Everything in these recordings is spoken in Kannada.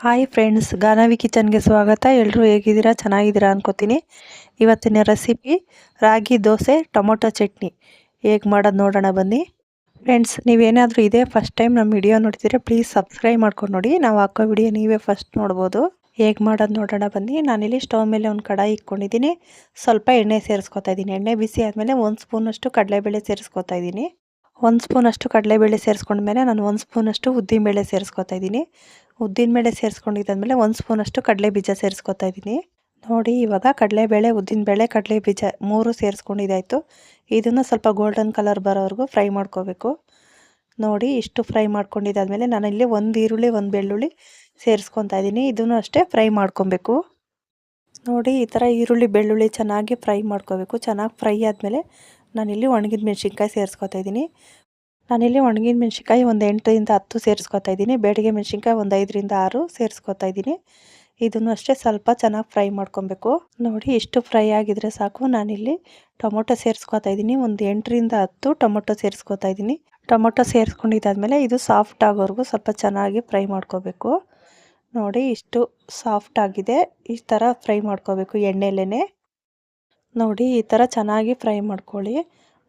ಹಾಯ್ ಫ್ರೆಂಡ್ಸ್ ಗಾನವಿ ಕಿಚನ್ಗೆ ಸ್ವಾಗತ. ಎಲ್ಲರೂ ಹೇಗಿದ್ದೀರಾ? ಚೆನ್ನಾಗಿದ್ದೀರಾ ಅನ್ಕೋತೀನಿ. ಇವತ್ತಿನ recipe ragi dosa, tomato chutney. ಹೇಗೆ ಮಾಡೋದು ನೋಡೋಣ ಬನ್ನಿ. ಫ್ರೆಂಡ್ಸ್ ನೀವೇನಾದರೂ ಇದೇ ಫಸ್ಟ್ ಟೈಮ್ ನಮ್ಮ ವಿಡಿಯೋ ನೋಡ್ತಿದ್ರೆ ಪ್ಲೀಸ್ ಸಬ್ಸ್ಕ್ರೈಬ್ ಮಾಡ್ಕೊಂಡು ನೋಡಿ. ನಾವು ಹಾಕೋ ವಿಡಿಯೋ ನೀವೇ ಫಸ್ಟ್ ನೋಡ್ಬೋದು. ಹೇಗೆ ಮಾಡೋದು ನೋಡೋಣ ಬನ್ನಿ. ನಾನಿಲ್ಲಿ ಸ್ಟವ್ ಮೇಲೆ ಒಂದು ಕಡಾಯಿ ಇಟ್ಕೊಂಡಿದ್ದೀನಿ. ಸ್ವಲ್ಪ ಎಣ್ಣೆ ಸೇರಿಸ್ಕೊತಾ ಇದ್ದೀನಿ. ಎಣ್ಣೆ ಬಿಸಿ ಆದಮೇಲೆ ಒಂದು ಸ್ಪೂನಷ್ಟು ಕಡಲೆಬೇಳೆ ಸೇರಿಸ್ಕೊತಾ ಇದ್ದೀನಿ. ಒಂದು ಸ್ಪೂನಷ್ಟು ಕಡಲೆಬೇಳೆ ಸೇರಿಸ್ಕೊಂಡ್ಮೇಲೆ ನಾನು ಒಂದು ಸ್ಪೂನಷ್ಟು ಉದ್ದಿನಬೇಳೆ ಸೇರಿಸ್ಕೊತಾ ಇದ್ದೀನಿ. ಉದ್ದಿನಬೇಳೆ ಸೇರಿಸ್ಕೊಂಡಿದ್ದಾದಮೇಲೆ ಒಂದು ಸ್ಪೂನಷ್ಟು ಕಡಲೆ ಬೀಜ ಸೇರಿಸ್ಕೊತಾ ಇದ್ದೀನಿ. ನೋಡಿ, ಇವಾಗ ಕಡಲೆಬೇಳೆ, ಉದ್ದಿನಬೇಳೆ ಕಡಲೆ ಬೀಜ ಮೂರು ಸೇರಿಸ್ಕೊಂಡಿದ್ದಾಯಿತು. ಇದನ್ನು ಸ್ವಲ್ಪ ಗೋಲ್ಡನ್ ಕಲರ್ ಬರೋವರೆಗೂ ಫ್ರೈ ಮಾಡ್ಕೋಬೇಕು. ನೋಡಿ, ಇಷ್ಟು ಫ್ರೈ ಮಾಡ್ಕೊಂಡಿದ್ದಾದಮೇಲೆ ಇಲ್ಲಿ ಒಂದು ಈರುಳ್ಳಿ, ಒಂದು ಬೆಳ್ಳುಳ್ಳಿ ಸೇರಿಸ್ಕೊತಾ ಇದ್ದೀನಿ. ಇದನ್ನು ಅಷ್ಟೇ ಫ್ರೈ ಮಾಡ್ಕೊಬೇಕು. ನೋಡಿ, ಈ ಥರ ಈರುಳ್ಳಿ, ಬೆಳ್ಳುಳ್ಳಿ ಚೆನ್ನಾಗಿ ಫ್ರೈ ಮಾಡ್ಕೋಬೇಕು. ಚೆನ್ನಾಗಿ ಫ್ರೈ ಆದಮೇಲೆ ನಾನಿಲ್ಲಿ ಒಣಗಿದ ಮೆಣಸಿನ್ಕಾಯಿ ಸೇರಿಸ್ಕೊತಾ ಇದ್ದೀನಿ. ನಾನಿಲ್ಲಿ ಒಣಗಿದ ಮೆಣಸಿನ್ಕಾಯಿ ಒಂದು ಎಂಟರಿಂದ ಹತ್ತು ಸೇರಿಸ್ಕೊತಾ ಇದ್ದೀನಿ. ಬೇಡಿಗೆ ಮೆಣಸಿನ್ಕಾಯಿ ಒಂದು ಐದರಿಂದ ಆರು ಸೇರಿಸ್ಕೊತಾ ಇದ್ದೀನಿ. ಇದನ್ನು ಅಷ್ಟೇ ಸ್ವಲ್ಪ ಚೆನ್ನಾಗಿ ಫ್ರೈ ಮಾಡ್ಕೊಬೇಕು. ನೋಡಿ ಇಷ್ಟು ಫ್ರೈ ಆಗಿದ್ರೆ ಸಾಕು. ನಾನಿಲ್ಲಿ ಟೊಮೊಟೊ ಸೇರಿಸ್ಕೊತಾ ಇದ್ದೀನಿ. ಒಂದು ಎಂಟರಿಂದ ಹತ್ತು ಟೊಮೊಟೊ ಸೇರಿಸ್ಕೊತಾ ಇದ್ದೀನಿ. ಟೊಮೊಟೊ ಸೇರಿಸ್ಕೊಂಡಿದ್ದಾದಮೇಲೆ ಇದು ಸಾಫ್ಟ್ ಆಗೋವರೆಗೂ ಸ್ವಲ್ಪ ಚೆನ್ನಾಗಿ ಫ್ರೈ ಮಾಡ್ಕೋಬೇಕು. ನೋಡಿ ಇಷ್ಟು ಸಾಫ್ಟ್ ಆಗಿದೆ. ಈ ಥರ ಫ್ರೈ ಮಾಡ್ಕೋಬೇಕು ಎಣ್ಣೆಲೇ ನೋಡಿ, ಈ ಥರ ಚೆನ್ನಾಗಿ ಫ್ರೈ ಮಾಡ್ಕೊಳ್ಳಿ.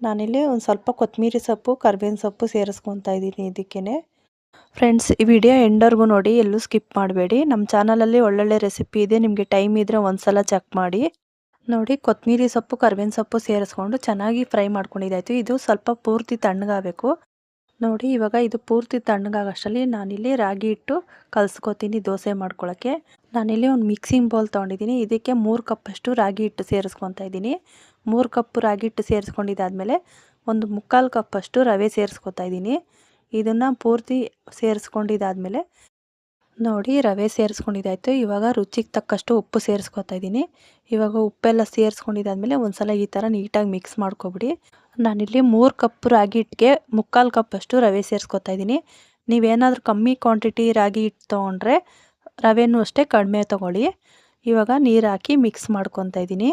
ನಾನಿಲ್ಲಿ ಒಂದು ಸ್ವಲ್ಪ ಕೊತ್ತಂಬರಿ ಸೊಪ್ಪು, ಕರ್ಬೇವಿನ ಸೊಪ್ಪು ಸೇರಿಸ್ಕೊತಾ ಇದ್ದೀನಿ ಇದಕ್ಕೇ ಫ್ರೆಂಡ್ಸ್, ಈ ವಿಡಿಯೋ ಎಂಡರ್ಗೂ ನೋಡಿ, ಎಲ್ಲೂ ಸ್ಕಿಪ್ ಮಾಡಬೇಡಿ. ನಮ್ಮ ಚಾನಲಲ್ಲಿ ಒಳ್ಳೊಳ್ಳೆ ರೆಸಿಪಿ ಇದೆ, ನಿಮಗೆ ಟೈಮ್ ಇದ್ದರೆ ಒಂದು ಸಲ ಚೆಕ್ ಮಾಡಿ. ನೋಡಿ ಕೊತ್ತಂಬರಿ ಸೊಪ್ಪು, ಕರ್ಬೇವಿನ ಸೊಪ್ಪು ಸೇರಿಸ್ಕೊಂಡು ಚೆನ್ನಾಗಿ ಫ್ರೈ ಮಾಡ್ಕೊಂಡಿದ್ದಾಯಿತು. ಇದು ಸ್ವಲ್ಪ ಪೂರ್ತಿ ತಣ್ಣಗಾಗಬೇಕು. ನೋಡಿ, ಇವಾಗ ಇದು ಪೂರ್ತಿ ತಣ್ಣಗಾಗೋಷ್ಟರಲ್ಲಿ ನಾನಿಲ್ಲಿ ರಾಗಿ ಹಿಟ್ಟು ಕಲಸ್ಕೊತೀನಿ ದೋಸೆ ಮಾಡ್ಕೊಳ್ಳೋಕ್ಕೆ ನಾನಿಲ್ಲಿ ಒಂದು ಮಿಕ್ಸಿಂಗ್ ಬೌಲ್ ತೊಗೊಂಡಿದ್ದೀನಿ. ಇದಕ್ಕೆ ಮೂರು ಕಪ್ಪಷ್ಟು ರಾಗಿ ಹಿಟ್ಟು ಸೇರಿಸ್ಕೊತಾ ಇದ್ದೀನಿ. ಮೂರು ಕಪ್ ರಾಗಿ ಹಿಟ್ಟು ಸೇರಿಸ್ಕೊಂಡಿದ್ದಾದಮೇಲೆ ಒಂದು ಮುಕ್ಕಾಲು ಕಪ್ಪಷ್ಟು ರವೆ ಸೇರಿಸ್ಕೊತಾ ಇದ್ದೀನಿ. ಇದನ್ನು ಪೂರ್ತಿ ಸೇರಿಸ್ಕೊಂಡಿದ್ದಾದಮೇಲೆ ನೋಡಿ, ರವೆ ಸೇರಿಸ್ಕೊಂಡಿದ್ದಾಯಿತು. ಇವಾಗ ರುಚಿಗೆ ತಕ್ಕಷ್ಟು ಉಪ್ಪು ಸೇರಿಸ್ಕೊತಾ ಇದ್ದೀನಿ. ಇವಾಗ ಉಪ್ಪೆಲ್ಲ ಸೇರಿಸ್ಕೊಂಡಿದ್ದಾದಮೇಲೆ ಒಂದು ಸಲ ಈ ಥರ ನೀಟಾಗಿ ಮಿಕ್ಸ್ ಮಾಡ್ಕೊಬಿಡಿ. ನಾನಿಲ್ಲಿ ಮೂರು ಕಪ್ ರಾಗಿ ಹಿಟ್ಟಿಗೆ ಮುಕ್ಕಾಲು ಕಪ್ಪಷ್ಟು ರವೆ ಸೇರಿಸ್ಕೊತಾ ಇದ್ದೀನಿ. ನೀವೇನಾದರೂ ಕಮ್ಮಿ ಕ್ವಾಂಟಿಟಿ ರಾಗಿ ಹಿಟ್ಟು ತೊಗೊಂಡ್ರೆ ರವೆನೂ ಅಷ್ಟೇ ಕಡಿಮೆ ತೊಗೊಳ್ಳಿ. ಇವಾಗ ನೀರು ಹಾಕಿ ಮಿಕ್ಸ್ ಮಾಡ್ಕೊತಾ ಇದ್ದೀನಿ.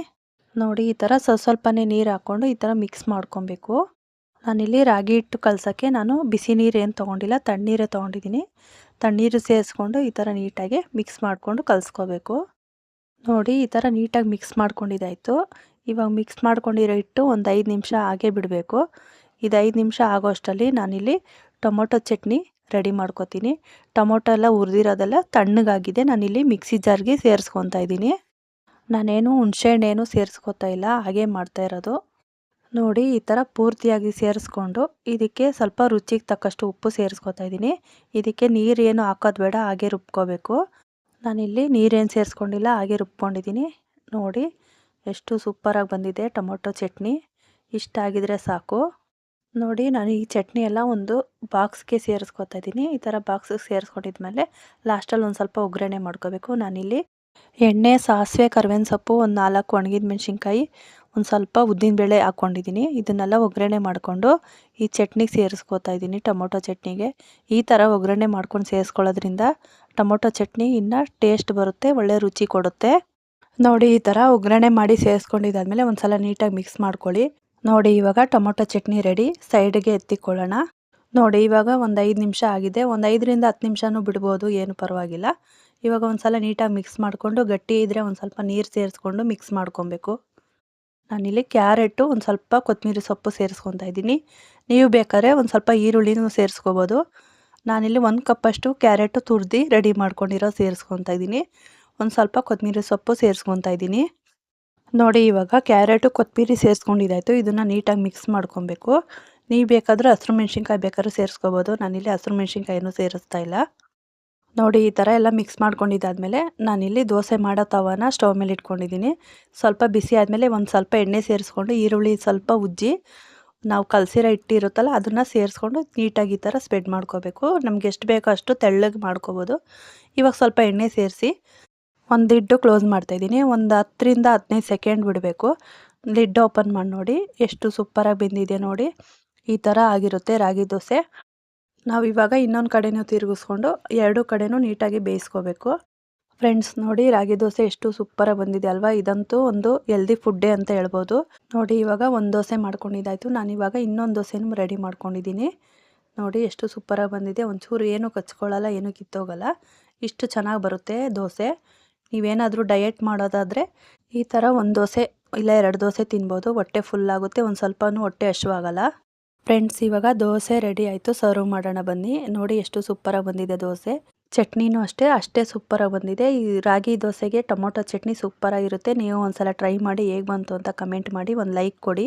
ನೋಡಿ, ಈ ಥರ ಸ್ವಲ್ಪ ಸ್ವಲ್ಪನೇ ನೀರು ಹಾಕ್ಕೊಂಡು ಈ ಥರ ಮಿಕ್ಸ್ ಮಾಡ್ಕೊಬೇಕು. ನಾನಿಲ್ಲಿ ರಾಗಿ ಹಿಟ್ಟು ಕಲಸೋಕ್ಕೆ ನಾನು ಬಿಸಿ ನೀರು ಏನು ತೊಗೊಂಡಿಲ್ಲ, ತಣ್ಣೀರೇ ತೊಗೊಂಡಿದ್ದೀನಿ. ತಣ್ಣೀರು ಸೇರಿಸ್ಕೊಂಡು ಈ ಥರ ನೀಟಾಗಿ ಮಿಕ್ಸ್ ಮಾಡಿಕೊಂಡು ಕಲಿಸ್ಕೋಬೇಕು. ನೋಡಿ, ಈ ಥರ ನೀಟಾಗಿ ಮಿಕ್ಸ್ ಮಾಡ್ಕೊಂಡಿದ್ದಾಯಿತು. ಇವಾಗ ಮಿಕ್ಸ್ ಮಾಡ್ಕೊಂಡಿರೋ ಹಿಟ್ಟು ಒಂದು ಐದು ನಿಮಿಷ ಹಾಗೆ ಬಿಡಬೇಕು. ಇದು ಐದು ನಿಮಿಷ ಆಗೋ ಅಷ್ಟರಲ್ಲಿ ನಾನಿಲ್ಲಿ ಟೊಮೊಟೊ ಚಟ್ನಿ ರೆಡಿ ಮಾಡ್ಕೊತೀನಿ. ಟೊಮೊಟೊ ಎಲ್ಲ ಹುರಿದಿರೋದೆಲ್ಲ ತಣ್ಣಗಾಗಿದೆ, ನಾನಿಲ್ಲಿ ಮಿಕ್ಸಿ ಜಾರ್ಗೆ ಸೇರಿಸ್ಕೊತಾ ಇದ್ದೀನಿ. ನಾನೇನು ಹುಣಸೆಹಣ್ಣೇನು ಸೇರಿಸ್ಕೊತಾ ಇಲ್ಲ, ಹಾಗೆ ಮಾಡ್ತಾ ಇರೋದು. ನೋಡಿ, ಈ ಥರ ಪೂರ್ತಿಯಾಗಿ ಸೇರಿಸ್ಕೊಂಡು ಇದಕ್ಕೆ ಸ್ವಲ್ಪ ರುಚಿಗೆ ತಕ್ಕಷ್ಟು ಉಪ್ಪು ಸೇರಿಸ್ಕೊತಾ ಇದ್ದೀನಿ. ಇದಕ್ಕೆ ನೀರೇನು ಹಾಕೋದು ಬೇಡ, ಹಾಗೆ ರುಬ್ಕೋಬೇಕು. ನಾನಿಲ್ಲಿ ನೀರೇನು ಸೇರಿಸ್ಕೊಂಡಿಲ್ಲ, ಹಾಗೆ ರುಬ್ಕೊಂಡಿದ್ದೀನಿ. ನೋಡಿ ಎಷ್ಟು ಸೂಪರಾಗಿ ಬಂದಿದೆ ಟೊಮೊಟೊ ಚಟ್ನಿ. ಇಷ್ಟ ಆಗಿದ್ರೆ ಸಾಕು. ನೋಡಿ, ನಾನು ಈ ಚಟ್ನಿ ಎಲ್ಲ ಒಂದು ಬಾಕ್ಸ್ಗೆ ಸೇರಿಸ್ಕೊತಾ ಇದ್ದೀನಿ. ಈ ಥರ ಬಾಕ್ಸಿಗೆ ಸೇರಿಸ್ಕೊಂಡಿದ್ಮೇಲೆ ಲಾಸ್ಟಲ್ಲಿ ಒಂದು ಸ್ವಲ್ಪ ಒಗ್ಗರಣೆ ಮಾಡ್ಕೋಬೇಕು. ನಾನಿಲ್ಲಿ ಎಣ್ಣೆ, ಸಾಸಿವೆ ಕರ್ಬೇವಿನ ಸೊಪ್ಪು, ಒಂದು ನಾಲ್ಕು ಒಣಗಿದ ಮೆಣಸಿನ್ಕಾಯಿ, ಒಂದು ಸ್ವಲ್ಪ ಉದ್ದಿನಬೇಳೆ ಹಾಕ್ಕೊಂಡಿದ್ದೀನಿ. ಇದನ್ನೆಲ್ಲ ಒಗ್ಗರಣೆ ಮಾಡಿಕೊಂಡು ಈ ಚಟ್ನಿಗೆ ಸೇರಿಸ್ಕೊತಾ ಇದ್ದೀನಿ ಟೊಮೊಟೊ ಚಟ್ನಿಗೆ. ಈ ಥರ ಒಗ್ಗರಣೆ ಮಾಡ್ಕೊಂಡು ಸೇರಿಸ್ಕೊಳ್ಳೋದ್ರಿಂದ ಟೊಮೊಟೊ ಚಟ್ನಿ ಇನ್ನೂ ಟೇಸ್ಟ್ ಬರುತ್ತೆ, ಒಳ್ಳೆ ರುಚಿ ಕೊಡುತ್ತೆ. ನೋಡಿ ಈ ಥರ ಒಗ್ಗರಣೆ ಮಾಡಿ ಸೇರಿಸ್ಕೊಂಡಿದ್ದಾದಮೇಲೆ ಒಂದು ಸಲ ನೀಟಾಗಿ ಮಿಕ್ಸ್ ಮಾಡ್ಕೊಳ್ಳಿ. ನೋಡಿ ಇವಾಗ ಟೊಮೊಟೊ ಚಟ್ನಿ ರೆಡಿ. ಸೈಡ್ಗೆ ಎತ್ತಿಕೊಳ್ಳೋಣ. ನೋಡಿ ಇವಾಗ ಒಂದು ಐದು ನಿಮಿಷ ಆಗಿದೆ. ಒಂದು ಐದರಿಂದ ಹತ್ತು ನಿಮಿಷನೂ ಬಿಡ್ಬೋದು. ಏನು ಪರವಾಗಿಲ್ಲ. ಇವಾಗ ಒಂದು ಸಲ ನೀಟಾಗಿ ಮಿಕ್ಸ್ ಮಾಡಿಕೊಂಡು ಗಟ್ಟಿ ಇದ್ದರೆ ಒಂದು ಸ್ವಲ್ಪ ನೀರು ಸೇರಿಸ್ಕೊಂಡು ಮಿಕ್ಸ್ ಮಾಡ್ಕೊಬೇಕು. ನಾನಿಲ್ಲಿ ಕ್ಯಾರೆಟು, ಒಂದು ಸ್ವಲ್ಪ ಕೊತ್ತಂಬರಿ ಸೊಪ್ಪು ಸೇರಿಸ್ಕೊತಾ ಇದ್ದೀನಿ. ನೀವು ಬೇಕಾದ್ರೆ ಒಂದು ಸ್ವಲ್ಪ ಈರುಳ್ಳಿನೂ ಸೇರಿಸ್ಕೋಬೋದು. ನಾನಿಲ್ಲಿ ಒಂದು ಕಪ್ಪಷ್ಟು ಕ್ಯಾರೆಟು ತುರ್ದು ರೆಡಿ ಮಾಡ್ಕೊಂಡಿರೋ ಸೇರಿಸ್ಕೊತಾ ಇದ್ದೀನಿ. ಒಂದು ಸ್ವಲ್ಪ ಕೊತ್ತಂಬರಿ ಸೊಪ್ಪು ಸೇರಿಸ್ಕೊತಾ ಇದ್ದೀನಿ. ನೋಡಿ, ಇವಾಗ ಕ್ಯಾರೆಟು ಕೊತ್ತಂಬರಿ ಸೇರಿಸ್ಕೊಂಡಿದ್ದಾಯಿತು. ಇದನ್ನು ನೀಟಾಗಿ ಮಿಕ್ಸ್ ಮಾಡ್ಕೊಬೇಕು. ನೀವು ಬೇಕಾದರೂ ಹಸಿರು ಮೆಣ್ಸಿನ್ಕಾಯಿ ಬೇಕಾದ್ರೂ ಸೇರಿಸ್ಕೋಬೋದು. ನಾನಿಲ್ಲಿ ಹಸಿರು ಮೆಣ್ಸಿನ್ಕಾಯಿನೂ ಸೇರಿಸ್ತಾ ಇಲ್ಲ. ನೋಡಿ, ಈ ಥರ ಎಲ್ಲ ಮಿಕ್ಸ್ ಮಾಡ್ಕೊಂಡಿದ್ದಾದಮೇಲೆ ನಾನಿಲ್ಲಿ ದೋಸೆ ಮಾಡೋ ತವನ ಸ್ಟವ್ ಮೇಲೆ ಇಟ್ಕೊಂಡಿದ್ದೀನಿ. ಸ್ವಲ್ಪ ಬಿಸಿ ಆದಮೇಲೆ ಒಂದು ಸ್ವಲ್ಪ ಎಣ್ಣೆ ಸೇರಿಸ್ಕೊಂಡು ಈರುಳ್ಳಿ ಸ್ವಲ್ಪ ಉಜ್ಜಿ ನಾವು ಕಲಸಿರೋ ಇಟ್ಟಿರುತ್ತಲ್ಲ ಅದನ್ನು ಸೇರಿಸ್ಕೊಂಡು ನೀಟಾಗಿ ಈ ಥರ ಸ್ಪ್ರೆಡ್ ಮಾಡ್ಕೋಬೇಕು. ನಮ್ಗೆ ಎಷ್ಟು ಬೇಕೋ ಅಷ್ಟು ತೆಳ್ಳಗೆ ಮಾಡ್ಕೋಬೋದು. ಇವಾಗ ಸ್ವಲ್ಪ ಎಣ್ಣೆ ಸೇರಿಸಿ ಒಂದು ಲಿಡ್ಡು ಕ್ಲೋಸ್ ಮಾಡ್ತಾಯಿದ್ದೀನಿ ಒಂದು ಹತ್ತರಿಂದ ಹದಿನೈದು ಸೆಕೆಂಡ್ ಬಿಡಬೇಕು. ಲಿಡ್ ಓಪನ್ ಮಾಡಿ ನೋಡಿ. ಎಷ್ಟು ಸೂಪರಾಗಿ ಬೆಂದಿದೆ ನೋಡಿ. ಈ ಥರ ಆಗಿರುತ್ತೆ ರಾಗಿ ದೋಸೆ. ನಾವು ಇವಾಗ ಇನ್ನೊಂದು ಕಡೆನೂ ತಿರುಗಿಸ್ಕೊಂಡು ಎರಡು ಕಡೆನೂ ನೀಟಾಗಿ ಬೇಯಿಸ್ಕೋಬೇಕು. ಫ್ರೆಂಡ್ಸ್ ನೋಡಿ ರಾಗಿ ದೋಸೆ ಎಷ್ಟು ಸೂಪರಾಗಿ ಬಂದಿದೆ ಅಲ್ವಾ? ಇದಂತೂ ಒಂದು ಎಲ್ದಿ ಫುಡ್ಡೇ ಅಂತ ಹೇಳ್ಬೋದು. ನೋಡಿ ಇವಾಗ ಒಂದು ದೋಸೆ ಮಾಡ್ಕೊಂಡಿದ್ದಾಯಿತು. ನಾನು ಇವಾಗ ಇನ್ನೊಂದು ದೋಸೆನೂ ರೆಡಿ ಮಾಡ್ಕೊಂಡಿದ್ದೀನಿ. ನೋಡಿ ಎಷ್ಟು ಸೂಪರಾಗಿ ಬಂದಿದೆ. ಒಂಚೂರು ಏನೂ ಕಚ್ಕೊಳ್ಳಲ್ಲ, ಏನೂ ಕಿತ್ತೋಗಲ್ಲ. ಇಷ್ಟು ಚೆನ್ನಾಗಿ ಬರುತ್ತೆ ದೋಸೆ. ನೀವೇನಾದರೂ ಡಯೆಟ್ ಮಾಡೋದಾದರೆ ಈ ಥರ ಒಂದು ದೋಸೆ ಇಲ್ಲ ಎರಡು ದೋಸೆ ತಿನ್ಬೋದು. ಹೊಟ್ಟೆ ಫುಲ್ ಆಗುತ್ತೆ. ಒಂದು ಸ್ವಲ್ಪನೂ ಹೊಟ್ಟೆ ಹಶುವಾಗಲ್ಲ ಫ್ರೆಂಡ್ಸ್ ಇವಾಗ ದೋಸೆ ರೆಡಿ ಆಯಿತು. ಸರ್ವ್ ಮಾಡೋಣ ಬನ್ನಿ. ನೋಡಿ ಎಷ್ಟು ಸೂಪರಾಗಿ ಬಂದಿದೆ ದೋಸೆ. ಚಟ್ನಿನೂ ಅಷ್ಟೇ ಅಷ್ಟೇ ಸೂಪರಾಗಿ ಬಂದಿದೆ. ಈ ರಾಗಿ ದೋಸೆಗೆ ಟೊಮೊಟೊ ಚಟ್ನಿ ಸೂಪರಾಗಿರುತ್ತೆ ನೀವು ಒಂದು ಸಲ ಟ್ರೈ ಮಾಡಿ ಹೇಗೆ ಬಂತು ಅಂತ ಕಮೆಂಟ್ ಮಾಡಿ. ಒಂದು ಲೈಕ್ ಕೊಡಿ.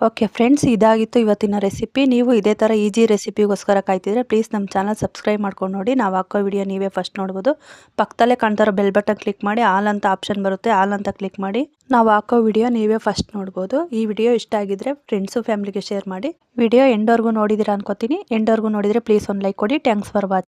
ಓಕೆ ಫ್ರೆಂಡ್ಸ್ ಇದಾಗಿತ್ತು ಇವತ್ತಿನ ರೆಸಿಪಿ ನೀವು ಇದೇ ಥರ ಈಜಿ ರೆಸಿಪಿಗೋಸ್ಕರ ಕಾಯ್ತಿದ್ರೆ ಪ್ಲೀಸ್ ನಮ್ಮ ಚಾನಲ್ ಸಬ್ಸ್ಕ್ರೈಬ್ ಮಾಡ್ಕೊಂಡು ನೋಡಿ. ನಾವು ಹಾಕೋ ವಿಡಿಯೋ ನೀವೇ ಫಸ್ಟ್ ನೋಡ್ಬೋದು. ಪಕ್ಕದಲ್ಲೇ ಕಾಣ್ತಾರೋ ಬೆಲ್ ಬಟನ್ ಕ್ಲಿಕ್ ಮಾಡಿ ಆಲ್ ಅಂತ ಆಪ್ಷನ್ ಬರುತ್ತೆ ಆಲ್ ಅಂತ ಕ್ಲಿಕ್ ಮಾಡಿ. ನಾವು ಹಾಕೋ ವಿಡಿಯೋ ನೀವೇ ಫಸ್ಟ್ ನೋಡ್ಬೋದು. ಈ ವಿಡಿಯೋ ಇಷ್ಟ ಆಗಿದ್ರೆ ಫ್ರೆಂಡ್ಸು ಫ್ಯಾಮಿಲಿಗೆ ಶೇರ್ ಮಾಡಿ. ವಿಡಿಯೋ ಎಂಡೋರ್ಗೂ ನೋಡಿದಿರ ಅನ್ಕೋತೀನಿ. ಎಂಡೋರ್ಗೂ ನೋಡಿದರೆ ಪ್ಲೀಸ್ ಒಂದು ಲೈಕ್ ಕೊಡಿ. Thanks for watch